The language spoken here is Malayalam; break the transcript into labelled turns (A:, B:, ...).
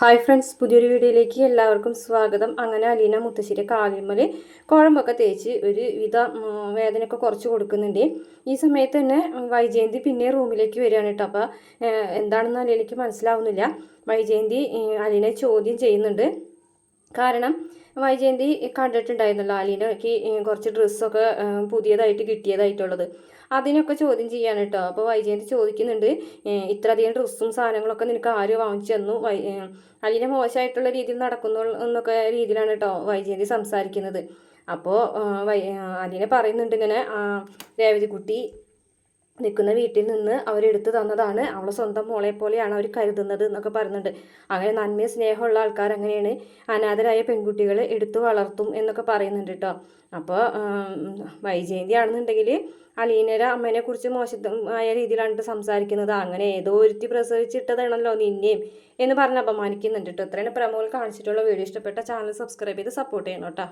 A: ഹായ് ഫ്രണ്ട്സ് പുതിയൊരു വീഡിയോയിലേക്ക് എല്ലാവർക്കും സ്വാഗതം. അങ്ങനെ അലീന മുത്തശ്ശേരി കാലിമൽ കുഴമ്പൊക്കെ തേച്ച് ഒരു വിധ വേദനയൊക്കെ കുറച്ച് കൊടുക്കുന്നുണ്ട്. ഈ സമയത്ത് തന്നെ വൈജയന്തി പിന്നെ റൂമിലേക്ക് വരികയാണ് കേട്ടോ. അപ്പോൾ എന്താണെന്ന് അലീനയ്ക്ക് മനസ്സിലാവുന്നില്ല. വൈജയന്തി അലീനെ ചോദ്യം ചെയ്യുന്നുണ്ട്. കാരണം വൈജയന്തി കണ്ടിട്ടുണ്ടായിരുന്നല്ലോ അലീനയ്ക്ക് കുറച്ച് ഡ്രസ്സൊക്കെ പുതിയതായിട്ട് കിട്ടിയതായിട്ടുള്ളത്. അതിനൊക്കെ ചോദ്യം ചെയ്യാണ് കേട്ടോ അപ്പോൾ വൈജയന്തി ചോദിക്കുന്നുണ്ട് ഇത്രയധികം ഡ്രസ്സും സാധനങ്ങളൊക്കെ നിനക്ക് ആര് വാങ്ങിച്ചു തന്നു? വൈ അലീന മോശമായിട്ടുള്ള രീതിയിൽ നടക്കുന്നു എന്നൊക്കെ രീതിയിലാണ് കേട്ടോ വൈജയന്തി സംസാരിക്കുന്നത്. അപ്പോൾ വൈ അലീന പറയുന്നുണ്ട് ഇങ്ങനെ രേവതി രേവതിക്കുട്ടി നിൽക്കുന്ന വീട്ടിൽ നിന്ന് അവരെടുത്തു തന്നതാണ്. അവളെ സ്വന്തം മോളെ പോലെയാണ് അവർ കരുതുന്നത് എന്നൊക്കെ പറയുന്നുണ്ട് അങ്ങനെ നന്മയും സ്നേഹമുള്ള ആൾക്കാർ അങ്ങനെയാണ് അനാഥരായ പെൺകുട്ടികളെ എടുത്തു വളർത്തും എന്നൊക്കെ പറയുന്നുണ്ട് കേട്ടോ അപ്പോൾ വൈജയന്തി ആണെന്നുണ്ടെങ്കിൽ അലീനര അമ്മേനെ കുറിച്ച് മോശമായ രീതിയിലാണ് സംസാരിക്കുന്നത്. അങ്ങനെ ഏതോ ഒരുത്തി പ്രസവിച്ചിട്ടതാണല്ലോ നിന്നെയും എന്ന് പറഞ്ഞ് അപമാനിക്കുന്നുണ്ട് കേട്ടോ ഇത്രയാണ് പ്രമോൾ കാണിച്ചിട്ടുള്ള വീഡിയോ ഇഷ്ടപ്പെട്ട ചാനൽ സബ്സ്ക്രൈബ് ചെയ്ത് സപ്പോർട്ട് ചെയ്യണം കേട്ടോ